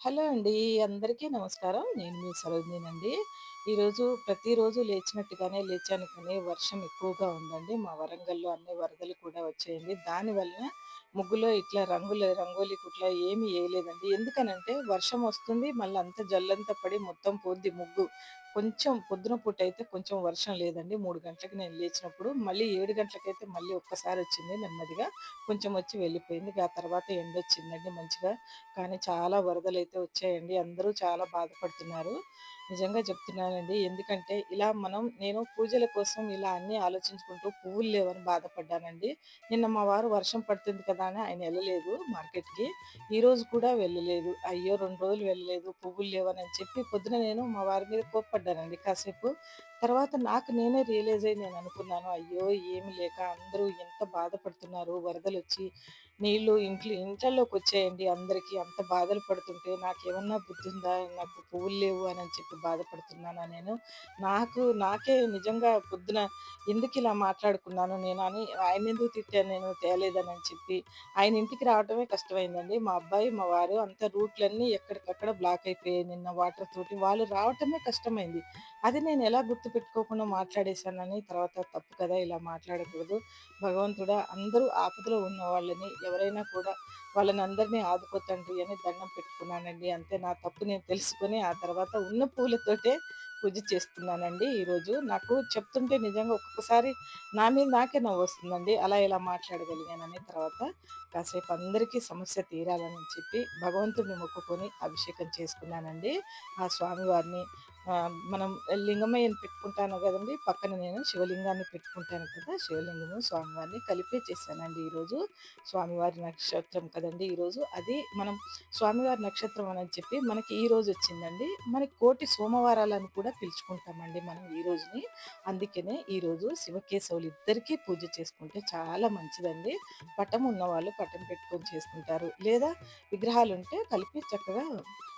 Hello అండి. అందరికీ నమస్కారం. నేను మీ సరోజినినండి. ఈరోజు ప్రతిరోజు లేచినట్టుగానే లేచాను కానీ వర్షం ఎక్కువగా ఉందండి. మా వరంగల్‌లో అన్ని వరదలు కూడా వచ్చాయండి. దానివల్ల ముగ్గులో ఇట్లా రంగుల రంగోలీ కుట్లా ఏమి వేయలేదండి ఎందుకనంటే వర్షం వస్తుంది. మళ్ళీ అంత జల్లంతా పడి మొత్తం పోద్ది ముగ్గు. కొంచెం పొద్దున పూటైతే కొంచెం వర్షం లేదండి. మూడు గంటలకి నేను లేచినప్పుడు. మళ్ళీ ఏడు గంటలకైతే మళ్ళీ ఒక్కసారి వచ్చింది నెమ్మదిగా. కొంచెం వచ్చి వెళ్ళిపోయింది. ఆ తర్వాత ఎండ వచ్చిందండి మంచిగా. కానీ చాలా వరదలు అయితే వచ్చాయండి. అందరూ చాలా బాధపడుతున్నారు. నిజంగా చెప్తున్నానండి. ఎందుకంటే ఇలా మనం నేను పూజల కోసం ఇలా అన్నీ ఆలోచించుకుంటూ పువ్వులు లేవని బాధపడ్డానండి. నిన్న మా వారు వర్షం పడుతుంది కదా అని ఆయన వెళ్ళలేదు మార్కెట్‌కి. ఈరోజు కూడా వెళ్ళలేదు. అయ్యో! రెండు రోజులు వెళ్ళలేదు పువ్వులు లేవని చెప్పి పొద్దున నేను మా వారి మీద బాధపడ్డానండి కాసేపు. తర్వాత నాకు నేనే రియలైజ్ అయ్యి నేను అనుకున్నాను. అయ్యో! ఏమి లేక అందరూ ఎంత బాధపడుతున్నారు వరదలు వచ్చి నీళ్ళు ఇంట్లో ఇంట్లోకి వచ్చేయండి అందరికీ అంత బాధలు పడుతుంటే నాకేమన్నా బుద్ధుందా? నాకు పువ్వులు లేవు అని చెప్పి బాధపడుతున్నానా నేను? నాకు నాకే నిజంగా పొద్దున ఎందుకు ఇలా మాట్లాడుకున్నాను నేను అని ఆయన ఎందుకు తిట్టాను నేను తేలేదనని చెప్పి. ఆయన ఇంటికి రావటమే కష్టమైందండి. మా అబ్బాయి, మా వారు అంత రూట్‌లన్నీ ఎక్కడికక్కడ బ్లాక్ అయిపోయాయి నిన్న వాటర్ తోటి. వాళ్ళు రావటమే కష్టమైంది. అది నేను ఎలా గుర్తు పెట్టుకోకుండా మాట్లాడేశానని తర్వాత తప్పు కదా! ఇలా మాట్లాడకూడదు. భగవంతుడా అందరూ ఆపదలో ఉన్న వాళ్ళని ఎవరైనా కూడా వాళ్ళని అందరినీ ఆదుకో తండ్రి అని దండం పెట్టుకున్నానండి. అంతే నా తప్పు నేను తెలుసుకొని ఆ తర్వాత ఉన్న పూలతోటే పూజ చేస్తున్నానండి ఈరోజు. నాకు చెప్తుంటే నిజంగా ఒక్కొక్కసారి నా మీద నాకే నవ్వొస్తుందండి. అలా ఇలా మాట్లాడగలిగానని. తర్వాత కాసేపు అందరికీ సమస్య తీరాలని చెప్పి భగవంతుడిని మొక్కుకొని అభిషేకం చేసుకున్నానండి. ఆ స్వామివారిని మనం లింగమయ్యని పెట్టుకుంటాను కదండి పక్కన నేను శివలింగాన్ని పెట్టుకుంటాను కదా! శివలింగము, స్వామివారిని కలిపే చేశానండి ఈరోజు. స్వామివారి నక్షత్రం కదండీ ఈరోజు. అది మనం స్వామివారి నక్షత్రం అని చెప్పి మనకి ఈరోజు వచ్చిందండి. మనకి కోటి సోమవారాలను కూడా పిలుచుకుంటామండి మనం ఈ రోజుని. అందుకనే ఈరోజు శివకేశవులు ఇద్దరికీ పూజ చేసుకుంటే చాలా మంచిదండి. పటం ఉన్నవాళ్ళు పటం పెట్టుకొని చేసుకుంటారు. లేదా విగ్రహాలు ఉంటే కలిపి చక్కగా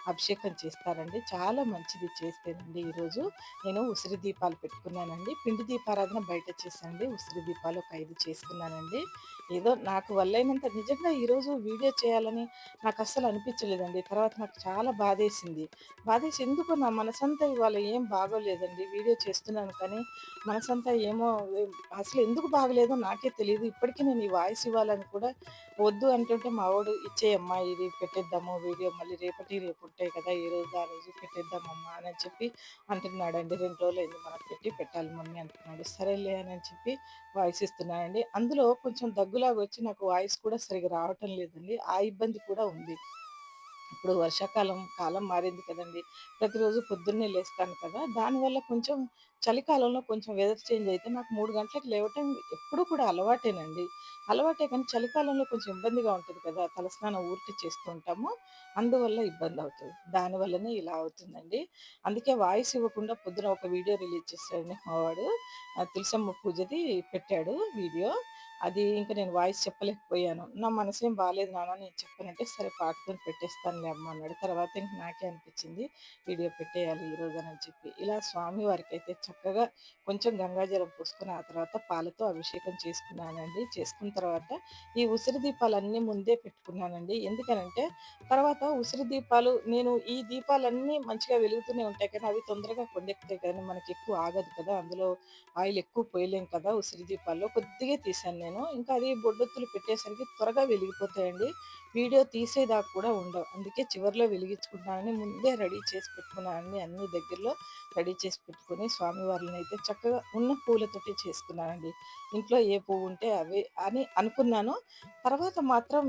అభిషేకం చేస్తారండి. చాలా మంచిది చేస్తేనండి ఈరోజు. నేను ఉసిరి దీపాలు పెట్టుకున్నానండి. పిండి దీపారాధన బయట చేశానండి. ఉసిరి దీపాలు ఒక ఐదు చేసుకున్నానండి. ఏదో నాకు వల్లైనంత నిజంగా ఈరోజు వీడియో చేయాలని నాకు అస్సలు అనిపించలేదండి. తర్వాత నాకు చాలా బాధేసింది. బాధేసి ఎందుకు నా మనసంతా ఇవాళ ఏం బాగోలేదండి. వీడియో చేస్తున్నాను కానీ మనసంతా ఏమో అసలు ఎందుకు బాగలేదో నాకే తెలియదు ఇప్పటికీ నేను ఈ వాయిస్ ఇవ్వాలని కూడా వద్దు అంటుంటే మా వోడు "ఇచ్చేయమ్మా ఇది పెట్టేద్దాము వీడియో మళ్ళీ రేపటి రేపు ఉంటాయి కదా! ఈ రోజు ఆ రోజు పెట్టేద్దామమ్మా" అని చెప్పి అంటున్నాడండి. 2 రోజులైంది మనకు పెట్టి పెట్టాలి మమ్మీ అంటున్నాడు. సరేలే అని చెప్పి వాయిస్ ఇస్తున్నానండి. అందులో కొంచెం దగ్గులాగా వచ్చి నాకు వాయిస్ కూడా సరిగ్గా రావటం లేదండి. ఆ ఇబ్బంది కూడా ఉంది. ఇప్పుడు వర్షాకాలం కాలం మారింది కదండి ప్రతిరోజు పొద్దున్నే లేస్తాను కదా! దానివల్ల కొంచెం చలికాలంలో కొంచెం వెదర్ చేంజ్ అయితే నాకు మూడు గంటలకు లేవటం ఎప్పుడూ కూడా అలవాటేనండి. అలవాటే కానీ చలికాలంలో కొంచెం ఇబ్బందిగా ఉంటుంది కదా! తలస్నానం ఊరికి చేస్తూ ఉంటాము. అందువల్ల అవుతుంది దానివల్లనే ఇలా అవుతుందండి. అందుకే వాయిస్ ఇవ్వకుండా పొద్దున ఒక వీడియో రిలీజ్ చేశాడు మా వాడు. తులసమ్మ పూజది పెట్టాడు వీడియో. అది ఇంకా నేను వాయిస్ చెప్పలేకపోయాను. నా మనసేం బాగాలేదు నాన్న నేను చెప్పనంటే, సరే పాటతో పెట్టేస్తానులే అమ్మ అన్నాడు. తర్వాత ఇంక నాకే అనిపించింది వీడియో పెట్టేయాలి ఈరోజు అని చెప్పి. ఇలా స్వామి వారికైతే చక్కగా కొంచెం గంగాజలం పోసుకొని, ఆ తర్వాత పాలతో అభిషేకం చేసుకున్నానండి. చేసుకున్న తర్వాత ఈ ఉసిరి దీపాలన్నీ ముందే పెట్టుకున్నానండి. ఎందుకనంటే తర్వాత ఉసిరి దీపాలు నేను ఈ దీపాలన్నీ మంచిగా వెలుగుతూనే ఉంటాయి కానీ అవి తొందరగా కొండెక్కుతాయి కానీ మనకి ఎక్కువ ఆగదు కదా! అందులో ఆయిల్ ఎక్కువ పోయలేం కదా! ఉసిరి దీపాల్లో. కొద్దిగా తీశాను నేను. ఇంకా అది బొడ్డొత్తులు పెట్టేసరికి త్వరగా వెలిగిపోతాయండి. వీడియో తీసేదాకా కూడా ఉండవు. అందుకే చివర్లో వెలిగించుకుంటానని ముందే రెడీ చేసి పెట్టుకున్నానండి. అన్ని దగ్గరలో రెడీ చేసి పెట్టుకుని స్వామివారిని అయితే చక్కగా ఉన్న పూలతోటి చేసుకున్నానండి. ఇంట్లో ఏ పువ్వు ఉంటే అవే అని అనుకున్నాను. తర్వాత మాత్రం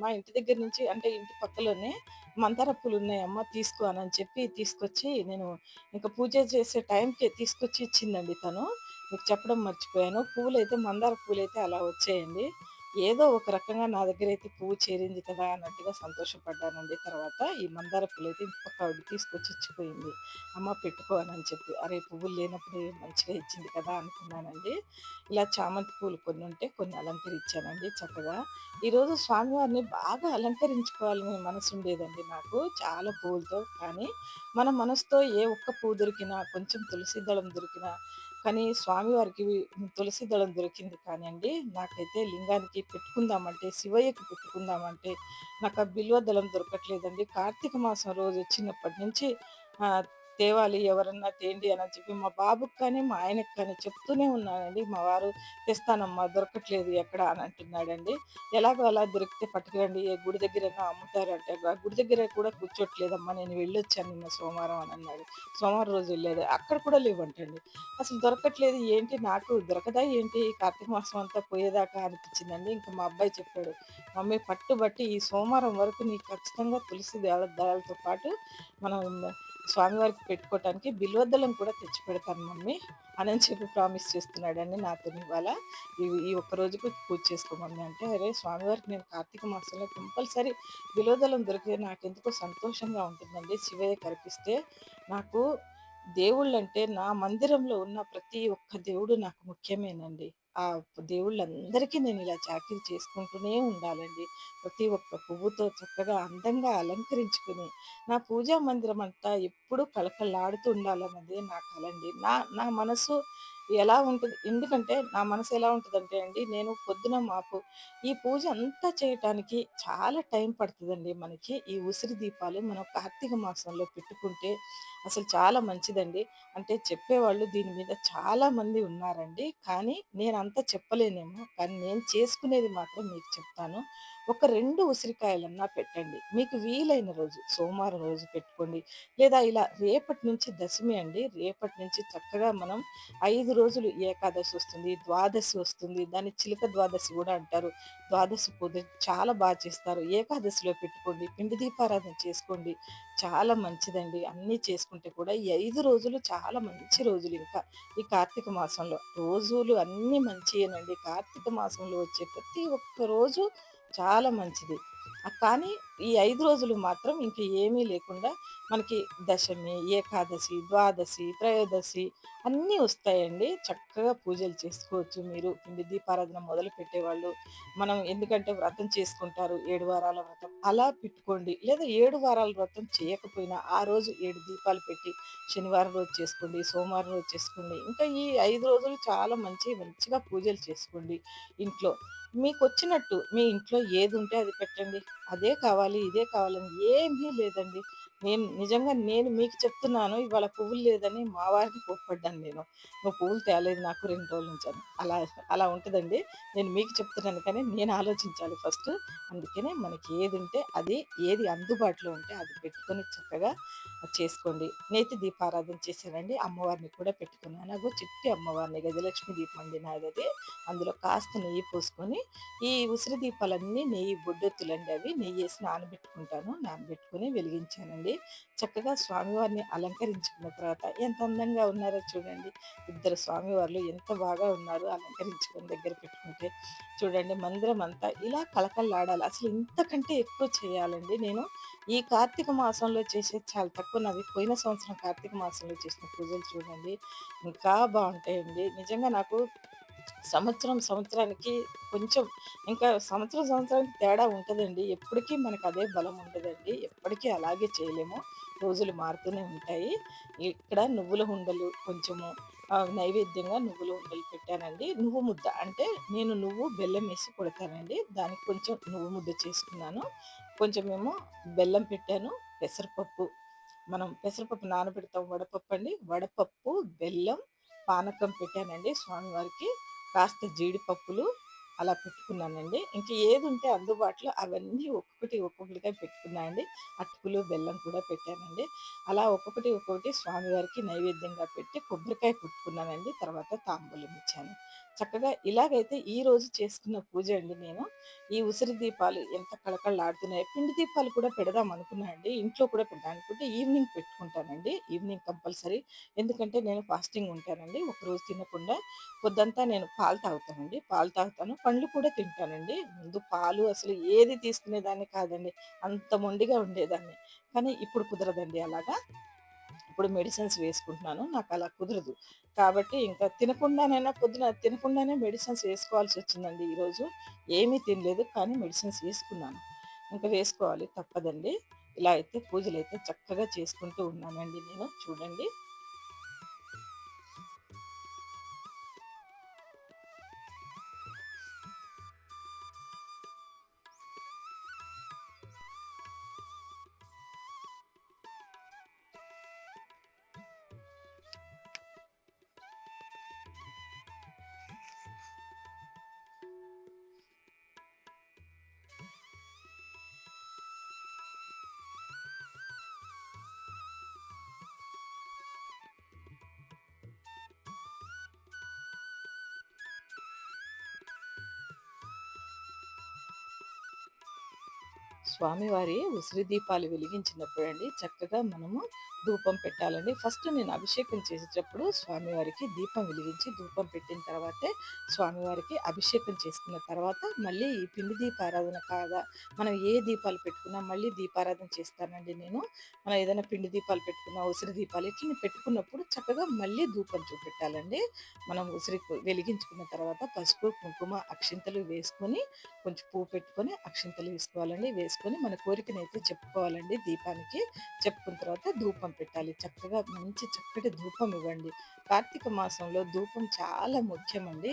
మా ఇంటి దగ్గర నుంచి అంటే ఇంటి పక్కలోనే మందార పూలున్నాయమ్మ తీసుకో అని చెప్పి తీసుకొచ్చి నేను ఇంకా పూజ చేసే టైంకి తీసుకొచ్చి ఇచ్చిందండి తను. మీకు చెప్పడం మర్చిపోయాను. పూలైతే మందార పూలైతే అలా వచ్చాయండి. ఏదో ఒక రకంగా నా దగ్గర అయితే పువ్వు చేరింది కదా! అన్నట్టుగా సంతోషపడ్డానండి. తర్వాత ఈ మందార పూలైతే అయితే ఇంకొక ఆవిడ తీసుకొచ్చి ఇచ్చిపోయింది. అమ్మ పెట్టుకోవాలని చెప్పి. అరే! పువ్వులు లేనప్పుడు మంచిగా ఇచ్చింది కదా! అనుకున్నానండి. ఇలా చామంతి పూలు కొన్నుంటే కొన్ని అలంకరించానండి చక్కగా. ఈరోజు స్వామివారిని బాగా అలంకరించుకోవాలనే మనసుండేదండి నాకు చాలా పువ్వులతో. కానీ మన మనసుతో ఏ ఒక్క పువ్వు దొరికినా, కొంచెం తులసి దళం దొరికినా, కానీ స్వామివారికి తులసి దళం దొరికింది కానివ్వండి నాకైతే లింగానికి పెట్టుకుందామంటే, శివయ్యకి పెట్టుకుందామంటే, నాకు ఆ బిల్వ దళం దొరకట్లేదండి. కార్తీక మాసం రోజు వచ్చినప్పటి నుంచి తేవాలి ఎవరన్నా తేండి అని చెప్పి మా బాబుకి కానీ, మా ఆయనకి కానీ చెప్తూనే ఉన్నానండి. మా వారు తెస్తానమ్మా దొరకట్లేదు ఎక్కడ అని అంటున్నాడండి. ఎలాగో అలా దొరికితే పట్టుకురండి ఏ గుడి దగ్గర అమ్ముతారంటే, ఆ గుడి దగ్గర కూడా కూర్చోట్లేదమ్మా నేను వెళ్ళొచ్చాను నిన్న సోమవారం అని అన్నాడు. సోమవారం రోజు వెళ్ళాడు. అక్కడ కూడా లేవంటండి. అసలు దొరకట్లేదు ఏంటి నాకు దొరకదా ఏంటి కార్తీక మాసం అంతా పోయేదాకా అనిపించిందండి. ఇంక మా అబ్బాయి చెప్పాడు, "మమ్మీ పట్టుబట్టి ఈ సోమవారం వరకు నీకు ఖచ్చితంగా తులసి దళ దళాలతో పాటు మనం స్వామివారికి పెట్టుకోవటానికి బిల్వద్దలం కూడా తెచ్చిపెడతాను మమ్మీ" అని చెప్పి ప్రామిస్ చేస్తున్నాడండి నాతో ఇవాళ. ఈ ఈ ఒక్క రోజుకు పూజ చేసుకో మమ్మీ అంటే, అరే స్వామివారికి నేను కార్తీక మాసంలో కంపల్సరీ బిలోదలం దొరికితే నాకెందుకో సంతోషంగా ఉంటుందండి. శివయ్య కరిపిస్తే నాకు దేవుళ్ళంటే నా మందిరంలో ఉన్న ప్రతి ఒక్క దేవుడు నాకు ముఖ్యమేనండి. ఆ దేవుళ్ళందరికీ నేను ఇలా చాకిరీ చేసుకుంటూనే ఉండాలండి. ప్రతి ఒక్క పువ్వుతో చక్కగా అందంగా అలంకరించుకొని, నా పూజా మందిరం అంతా ఎప్పుడూ కళకళలాడుతూ ఉండాలన్నదే నా కలండి. నా నా మనసు ఎలా ఉంటుంది ఎందుకంటే నా మనసు ఎలా ఉంటుందంటే అండి, నేను పొద్దున మాపు ఈ పూజ అంతా చేయటానికి చాలా టైం పడుతుందండి మనకి. ఈ ఉసిరి దీపాలు మనం కార్తీక మాసంలో పెట్టుకుంటే అసలు చాలా మంచిదండి. అంటే చెప్పేవాళ్ళు దీని మీద చాలా మంది ఉన్నారండి. కానీ నేను అంత చెప్పలేనేమో. కానీ నేను చేసుకునేది మాత్రం మీకు చెప్తాను. ఒక రెండు ఉసిరికాయలన్నా పెట్టండి. మీకు వీలైన రోజు సోమవారం రోజు పెట్టుకోండి. లేదా ఇలా రేపటి నుంచి దశమి అండి. రేపటి నుంచి చక్కగా మనం ఐదు రోజులు ఏకాదశి వస్తుంది, ద్వాదశి వస్తుంది. దాన్ని చిలుక ద్వాదశి కూడా అంటారు. ద్వాదశి పూజ చాలా బాగా చేస్తారు. ఏకాదశిలో పెట్టుకోండి. పిండి దీపారాధన చేసుకోండి. చాలా మంచిదండి. అన్నీ చేసుకుంటే కూడా ఈ ఐదు రోజులు చాలా మంచి రోజులు ఇంకా. ఈ కార్తీక మాసంలో. రోజులు అన్నీ మంచియేనండి. కార్తీక మాసంలో వచ్చే ప్రతి ఒక్క రోజు చాలా మంచిది. కానీ ఈ ఐదు రోజులు మాత్రం ఇంక ఏమీ లేకుండా మనకి దశమి, ఏకాదశి, ద్వాదశి, త్రయోదశి అన్నీ వస్తాయండి. చక్కగా పూజలు చేసుకోవచ్చు మీరు. పిండి దీపారాధన మొదలు పెట్టేవాళ్ళు మనం ఎందుకంటే వ్రతం చేసుకుంటారు ఏడు వారాల వ్రతం. అలా పెట్టుకోండి. లేదా ఏడు వారాల వ్రతం చేయకపోయినా ఆ రోజు ఏడు దీపాలు పెట్టి శనివారం రోజు చేసుకోండి, సోమవారం రోజు చేసుకోండి. ఇంకా ఈ ఐదు రోజులు చాలా మంచి మంచిగా పూజలు చేసుకోండి ఇంట్లో. మీకొచ్చినట్టు మీ ఇంట్లో ఏది ఉంటే అది పెట్టండి. అదే కావాలి, ఇదే కావాలని ఏమీ లేదండి. నేను నిజంగా నేను మీకు చెప్తున్నాను ఇవాళ పువ్వులు లేదని మా వారికి కోప్పడ్డాను నేను. "నువ్వు పువ్వులు తేలేదు నాకు రెండు రోజుల నుంచి" అని. అలా అలా ఉంటుందండి నేను మీకు చెప్తున్నాను కానీ నేను ఆలోచించాలి ఫస్ట్. అందుకనే మనకి ఏది ఉంటే అది, ఏది అందుబాటులో ఉంటే అది పెట్టుకొని చక్కగా చేసుకోండి. నేతి దీపారాధన చేశానండి. అమ్మవారిని కూడా పెట్టుకున్నాను. నాకు చిట్టి అమ్మవారిని గజలక్ష్మి దీపం అండి నాదది. అందులో కాస్త నెయ్యి పోసుకొని, ఈ ఉసిరి దీపాలన్నీ నెయ్యి బొడ్డొత్తులండి అవి. నెయ్యి వేసి నానబెట్టుకుంటాను. నానబెట్టుకుని వెలిగించానండి. చక్కగా స్వామివారిని అలంకరించుకున్న తర్వాత ఎంత అందంగా ఉన్నారో చూడండి. ఇద్దరు స్వామివార్లు ఎంత బాగా ఉన్నారు అలంకరించుకుని దగ్గర పెట్టుకుంటే. చూడండి మందిరం అంతా ఇలా కలకల్లాడాలి అసలు ఇంతకంటే ఎక్కువ చేయాలండి నేను. ఈ కార్తీక మాసంలో చేసేది చాలా తక్కువ. నాది పోయిన సంవత్సరం కార్తీక మాసంలో చేసిన పూజలు చూడండి. ఇంకా బాగుంటాయండి నిజంగా నాకు సంవత్సరం సంవత్సరానికి కొంచెం ఇంకా సంవత్సరం సంవత్సరానికి తేడా ఉంటుందండి ఎప్పటికీ మనకు అదే బలం ఉండదండి. ఎప్పటికీ అలాగే చేయలేము. రోజులు మారుతూనే ఉంటాయి. ఇక్కడ నువ్వుల ఉండలు కొంచెము నైవేద్యంగా నువ్వుల ఉండలు పెట్టానండి. నువ్వు ముద్ద అంటే నేను నువ్వు, బెల్లం వేసి కొడతానండి. దానికి కొంచెం నువ్వు ముద్ద చేసుకున్నాను. కొంచెమేమో బెల్లం పెట్టాను. పెసరపప్పు మనం పెసరపప్పు నానబెడతాం వడపప్పు అండి వడపప్పు, బెల్లం, పానకం పెట్టానండి స్వామివారికి. కాస్త జీడిపప్పులు అలా పెట్టుకున్నానండి. ఇంకా ఏది ఉంటే అందుబాటులో అవన్నీ ఒక్కొక్కటి ఒక్కొక్కటిగా పెట్టుకున్నానండి అటుకులు, బెల్లం కూడా పెట్టానండి. అలా ఒక్కొక్కటి ఒక్కొక్కటి స్వామివారికి నైవేద్యంగా పెట్టి కొబ్బరికాయ కొట్టుకున్నానండి. తర్వాత తాంబూలం ఇచ్చాను. చక్కగా ఇలాగైతే ఈ రోజు చేసుకున్న పూజ అండి నేను. ఈ ఉసిరి దీపాలు ఎంత కళకళలాడుతున్నాయో. పిండి దీపాలు కూడా పెడదాం అనుకున్నా అండి. ఇంట్లో కూడా పెడదాం అనుకుంటే ఈవినింగ్ పెట్టుకుంటానండి. Evening compulsory. ఎందుకంటే నేను ఫాస్టింగ్ ఉంటానండి. ఒకరోజు తినకుండా పొద్దంతా నేను పాలు తాగుతానండి. పాలు తాగుతాను. పండ్లు కూడా తింటానండి. ముందు పాలు అసలు ఏది తీసుకునేదాన్ని కాదండి. అంత మొండిగా ఉండేదాన్ని. కానీ ఇప్పుడు కుదరదండి అలాగా. ఇప్పుడు మెడిసిన్స్ వేసుకుంటున్నాను. నాకు అలా కుదరదు. కాబట్టి ఇంకా తినకుండానైనా పొద్దున తినకుండానే మెడిసిన్స్ వేసుకోవాల్సి వచ్చిందండి ఈరోజు. ఏమీ తినలేదు. కానీ మెడిసిన్స్ వేసుకున్నాను. ఇంకా వేసుకోవాలి తప్పదండి. ఇలా అయితే పూజలు అయితే చక్కగా చేసుకుంటూ ఉన్నానండి నేను. చూడండి. స్వామివారి ఉసిరి దీపాలు వెలిగించినప్పుడు అండి చక్కగా మనము ధూపం పెట్టాలండి. ఫస్ట్ నేను అభిషేకం చేసేటప్పుడు స్వామివారికి దీపం వెలిగించి ధూపం పెట్టిన తర్వాతే స్వామివారికి అభిషేకం చేసుకున్న తర్వాత మళ్ళీ ఈ పిండి దీపారాధన కాగా మనం ఏ దీపాలు పెట్టుకున్నా మళ్ళీ దీపారాధన చేస్తానండి నేను. మనం ఏదైనా పిండి దీపాలు పెట్టుకున్నా ఉసిరి దీపాలు ఇట్లా పెట్టుకున్నప్పుడు చక్కగా మళ్ళీ ధూపం చూపెట్టాలండి. మనం ఉసిరి వెలిగించుకున్న తర్వాత పసుపు కుంకుమ అక్షింతలు వేసుకొని కొంచెం పువ్వు పెట్టుకొని అక్షింతలు వేసుకోవాలండి. వేసుకొని మన కోరికనైతే చెప్పుకోవాలండి దీపానికి. చెప్పుకున్న తర్వాత ధూపం పెట్టాలి. చక్కగా మంచి చక్కటి ధూపం ఇవ్వండి. కార్తీక మాసంలో ధూపం చాలా ముఖ్యమండి.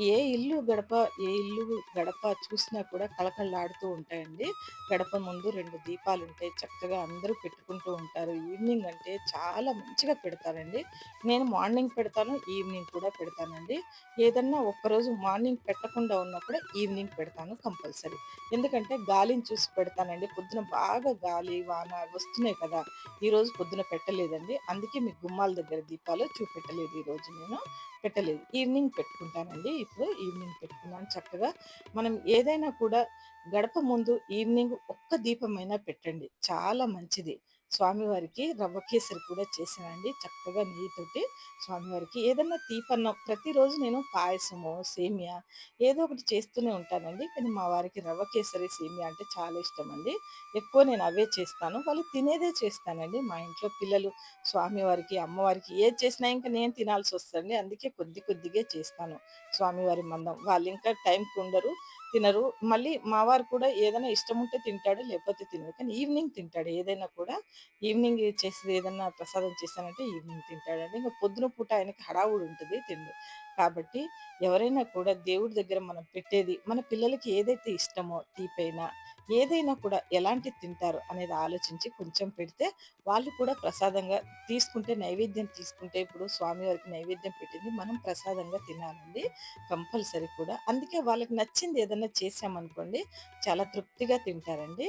ఏ ఇల్లు గడప ఏ ఇల్లు గడప చూసినా కూడా కళకళలాడుతూ ఉంటాయండి. గడప ముందు రెండు దీపాలు ఉంటాయి చక్కగా అందరూ పెట్టుకుంటూ ఉంటారు. ఈవినింగ్ అంటే చాలా మంచిగా పెడతారండి. నేను మార్నింగ్ పెడతాను ఈవినింగ్ కూడా పెడతానండి. ఏదన్నా ఒక్కరోజు మార్నింగ్ పెట్టకుండా ఉన్నా కూడా ఈవినింగ్ పెడతాను కంపల్సరీ. ఎందుకంటే గాలిని చూసి పెడతానండి. పొద్దున బాగా గాలి వాన వస్తున్నాయి కదా ఈరోజు పొద్దున పెట్టలేదండి. అందుకే మీ గుమ్మాల దగ్గర దీపాలు చూపెట్టలేదు ఈరోజు నేను. పెట్టలేదు. ఈవినింగ్ పెట్టుకుంటానండి. ఇప్పుడు ఈవినింగ్ పెట్టుకున్నాను చక్కగా. మనం ఏదైనా కూడా గడప ముందు ఈవినింగ్ ఒక్క దీపమైనా పెట్టండి. చాలా మంచిది. స్వామివారికి రవ్వ కేసరి కూడా చేశానండి. చక్కగా నెయ్యితోటి స్వామివారికి ఏదన్నా తీపన్నం ప్రతిరోజు నేను పాయసము సేమియా ఏదో ఒకటి చేస్తూనే ఉంటానండి. కానీ మా వారికి రవ్వ కేసరి సేమియా అంటే చాలా ఇష్టం అండి ఎక్కువ నేను అవే చేస్తాను. వాళ్ళు తినేదే చేస్తానండి. మా ఇంట్లో పిల్లలు స్వామివారికి అమ్మవారికి ఏది చేసినా ఇంకా నేను తినాల్సి వస్తుంది అందుకే కొద్ది కొద్దిగా చేస్తాను స్వామివారి మందం. వాళ్ళు ఇంకా టైంకి ఉండరు. తినరు. మళ్ళీ మా వారు కూడా ఏదైనా ఇష్టం ఉంటే తింటాడు లేకపోతే తినరు కానీ ఈవినింగ్ తింటాడు. ఏదైనా కూడా ఈవినింగ్ చేసేది ఏదైనా ప్రసాదం చేశానంటే ఈవినింగ్ తింటాడండి. ఇంకా పొద్దున పూట ఆయనకి హడావుడు ఉంటుంది తిండు. కాబట్టి ఎవరైనా కూడా దేవుడి దగ్గర మనం పెట్టేది మన పిల్లలకి ఏదైతే ఇష్టమో తీపైనా ఏదైనా కూడా ఎలాంటిది తింటారు అనేది ఆలోచించి కొంచెం పెడితే వాళ్ళు కూడా ప్రసాదంగా తీసుకుంటే నైవేద్యం తీసుకుంటే ఇప్పుడు స్వామివారికి నైవేద్యం పెట్టింది మనం ప్రసాదంగా తినాలండి కంపల్సరీ కూడా. అందుకే వాళ్ళకి నచ్చింది ఏదైనా చేసామనుకోండి చాలా తృప్తిగా తింటారండి.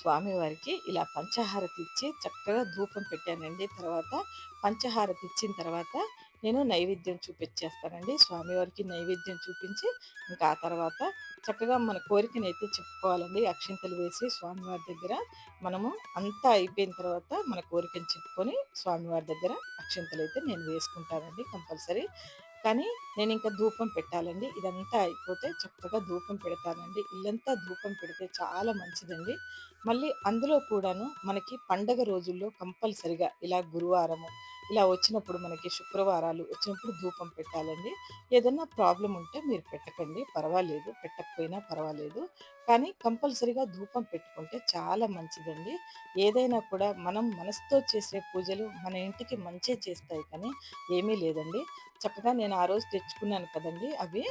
స్వామివారికి ఇలా పంచహారతి ఇచ్చి చక్కగా ధూపం పెట్టానండి. తర్వాత పంచహారతి ఇచ్చిన తర్వాత నేను నైవేద్యం చూపించేస్తానండి. స్వామివారికి నైవేద్యం చూపించి ఇంకా ఆ తర్వాత చక్కగా మన కోరికని అయితే చెప్పుకోవాలండి. అక్షింతలు వేసి స్వామివారి దగ్గర మనము అంతా అయిపోయిన తర్వాత మన కోరికను చెప్పుకొని స్వామివారి దగ్గర అక్షింతలు అయితే నేను వేసుకుంటానండి కంపల్సరీ. కానీ నేను ఇంకా ధూపం పెట్టాలండి. ఇదంతా అయిపోతే చక్కగా ధూపం పెడతానండి. ఇల్లంతా ధూపం పెడితే చాలా మంచిదండి. మళ్ళీ అందులో కూడాను మనకి పండగ రోజుల్లో కంపల్సరిగా ఇలా గురువారము ఇలా వచ్చినప్పుడు మనకి శుక్రవారాలు వచ్చినప్పుడు ధూపం పెట్టాలండి. ఏదన్నా ప్రాబ్లం ఉంటే మీరు పెట్టకండి. పర్వాలేదు. పెట్టకపోయినా పర్వాలేదు. కానీ కంపల్సరీగా ధూపం పెట్టుకుంటే చాలా మంచిదండి. ఏదైనా కూడా మనం మనసుతో చేసే పూజలు మన ఇంటికి మంచి చేస్తాయి కానీ ఏమీ లేదండి. చక్కగా నేను ఆ రోజు తెచ్చుకున్నాను కదండి అవి.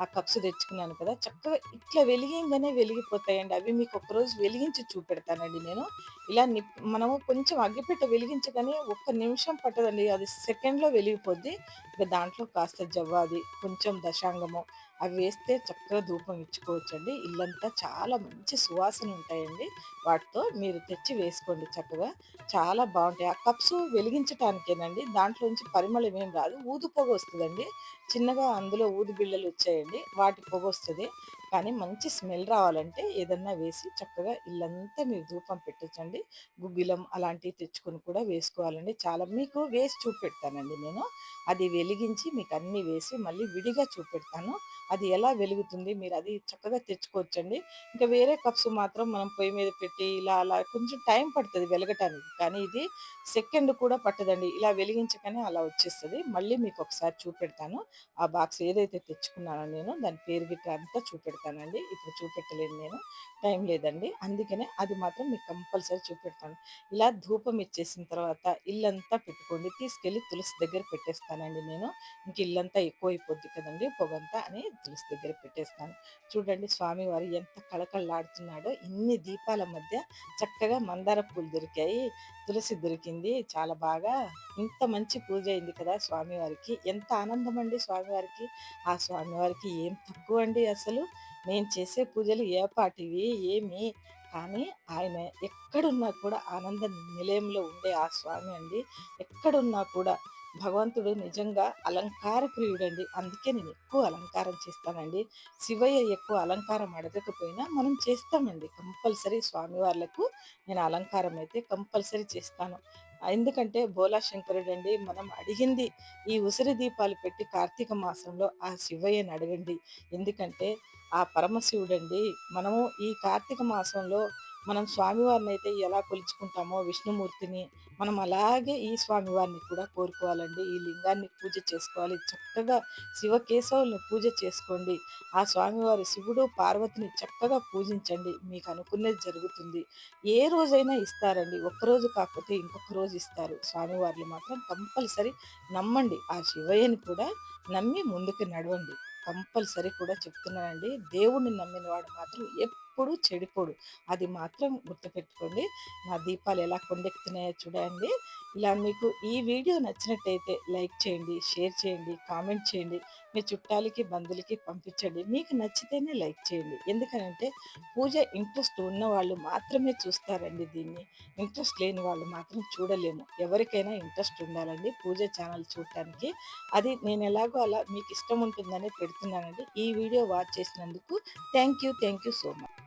ఆ కప్స్ తెచ్చుకున్నాను కదా చక్కగా ఇట్లా వెలిగింగానే వెలిగిపోతాయండి. అవి మీకు ఒకరోజు వెలిగించి చూపెడతానండి నేను. ఇలా నిప్ మనము కొంచెం అగ్గిపెట్ట వెలిగించగానే ఒక్క నిమిషం పట్టదండి. అది సెకండ్లో వెలిగిపోద్ది. ఇక దాంట్లో కాస్త జవ్వాది కొంచెం దశాంగము అవి వేస్తే చక్కగా ధూపం ఇచ్చుకోవచ్చండి. ఇల్లంతా చాలా మంచి సువాసన ఉంటాయండి. వాటితో మీరు తెచ్చి వేసుకోండి చక్కగా. చాలా బాగుంటాయి. ఆ కప్స్ వెలిగించటానికేనండి. దాంట్లోంచి పరిమళం ఏం రాదు. ఊదు పొగ వస్తుందండి. చిన్నగా అందులో ఊది బిళ్ళలు వచ్చాయండి. వాటి పొగ వస్తుంది. కానీ మంచి స్మెల్ రావాలంటే ఏదన్నా వేసి చక్కగా ఇల్లంతా మీరు ధూపం పెట్టచ్చండి. గుగ్గిలం అలాంటివి తెచ్చుకొని కూడా వేసుకోవాలండి. చాలా మీకు వేసి చూపెడతానండి నేను. అది వెలిగించి మీకు అన్నీ వేసి మళ్ళీ విడిగా చూపెడతాను. అది ఎలా వెలుగుతుంది? మీరు అది చక్కగా తెచ్చుకోవచ్చండి. ఇంకా వేరే కప్స్ మాత్రం మనం పొయ్యి మీద పెట్టి ఇలా అలా కొంచెం టైం పడుతుంది వెలగటానికి. కానీ ఇది సెకండ్ కూడా పట్టదండి. ఇలా వెలిగించకనే అలా వచ్చేస్తుంది. మళ్ళీ మీకు ఒకసారి చూపెడతాను. ఆ బాక్స్ ఏదైతే తెచ్చుకున్నానో నేను దాని పేరు గిట్ట అంతా చూపెడతానండి. ఇప్పుడు చూపెట్టలేను నేను. టైం లేదండి. అందుకనే అది మాత్రం మీకు కంపల్సరీ చూపెడతాను. ఇలా ధూపం ఇచ్చేసిన తర్వాత ఇల్లంతా పెట్టుకోండి. తీసుకెళ్ళి తులసి దగ్గర పెట్టేస్తానండి నేను. ఇంక ఇల్లంతా ఎక్కువ అయిపోద్ది కదండి పొగంతా అని తులసి దగ్గర పెట్టేస్తాను. చూడండి స్వామివారు ఎంత కళకళలాడుతున్నాడో ఇన్ని దీపాల మధ్య చక్కగా మందార పూలు దొరికాయి తులసి దొరికింది చాలా బాగా. ఇంత మంచి పూజ అయింది కదా స్వామివారికి. ఎంత ఆనందం అండి స్వామివారికి. ఆ స్వామివారికి ఏం తక్కువ అండి అసలు. నేను చేసే పూజలు ఏ పాటివి ఏమి? కానీ ఆయన ఎక్కడున్నా కూడా ఆనంద నిలయంలో ఉండే ఆ స్వామి అండి. ఎక్కడున్నా కూడా భగవంతుడు నిజంగా అలంకార ప్రియుడండి అందుకే నేను ఎక్కువ అలంకారం చేస్తానండి. శివయ్య ఎక్కువ అలంకారం అడగకపోయినా మనం చేస్తామండి. కంపల్సరీ స్వామివార్లకు నేను అలంకారం అయితే కంపల్సరీ చేస్తాను. ఎందుకంటే బోలా శంకరుడు అండి మనం అడిగింది ఈ ఉసిరి దీపాలు పెట్టి కార్తీక మాసంలో ఆ శివయ్యని అడగండి. ఎందుకంటే ఆ పరమశివుడండి మనము ఈ కార్తీక మాసంలో మనం స్వామివారిని అయితే ఎలా కొలుచుకుంటామో విష్ణుమూర్తిని మనం అలాగే ఈ స్వామివారిని కూడా కోరుకోవాలండి. ఈ లింగాన్ని పూజ చేసుకోవాలి. చక్కగా శివకేశవుల్ని పూజ చేసుకోండి. ఆ స్వామివారి శివుడు పార్వతిని చక్కగా పూజించండి. మీకు అనుకున్నది జరుగుతుంది. ఏ రోజైనా ఇస్తారండి. ఒక్కరోజు కాకపోతే ఇంకొక రోజు ఇస్తారు. స్వామివారిని మాత్రం కంపల్సరీ నమ్మండి. ఆ శివయ్యని కూడా నమ్మి ముందుకు నడవండి. కంపల్సరీ కూడా చెప్తున్నానండి. దేవుణ్ణి నమ్మిన వాడు మాత్రం ఎప్పుడు చెడిపోడు అది మాత్రం గుర్తుపెట్టుకోండి. నా దీపాలు ఎలా కొండెక్కుతున్నాయో చూడండి. ఇలా మీకు ఈ వీడియో నచ్చినట్టయితే లైక్ చేయండి షేర్ చేయండి కామెంట్ చేయండి. మీ చుట్టాలకి బంధువులకి పంపించండి. మీకు నచ్చితేనే లైక్ చేయండి. ఎందుకనంటే పూజ ఇంట్రెస్ట్ ఉన్న వాళ్ళు మాత్రమే చూస్తారండి దీన్ని. ఇంట్రెస్ట్ లేని వాళ్ళు మాత్రం చూడలేము. ఎవరికైనా ఇంట్రెస్ట్ ఉండాలండి పూజ ఛానల్ చూడటానికి. అది నేను ఎలాగో అలా మీకు ఇష్టం ఉంటుందని పెడుతున్నానండి. ఈ వీడియో వాచ్ చేసినందుకు thank you thank you so much.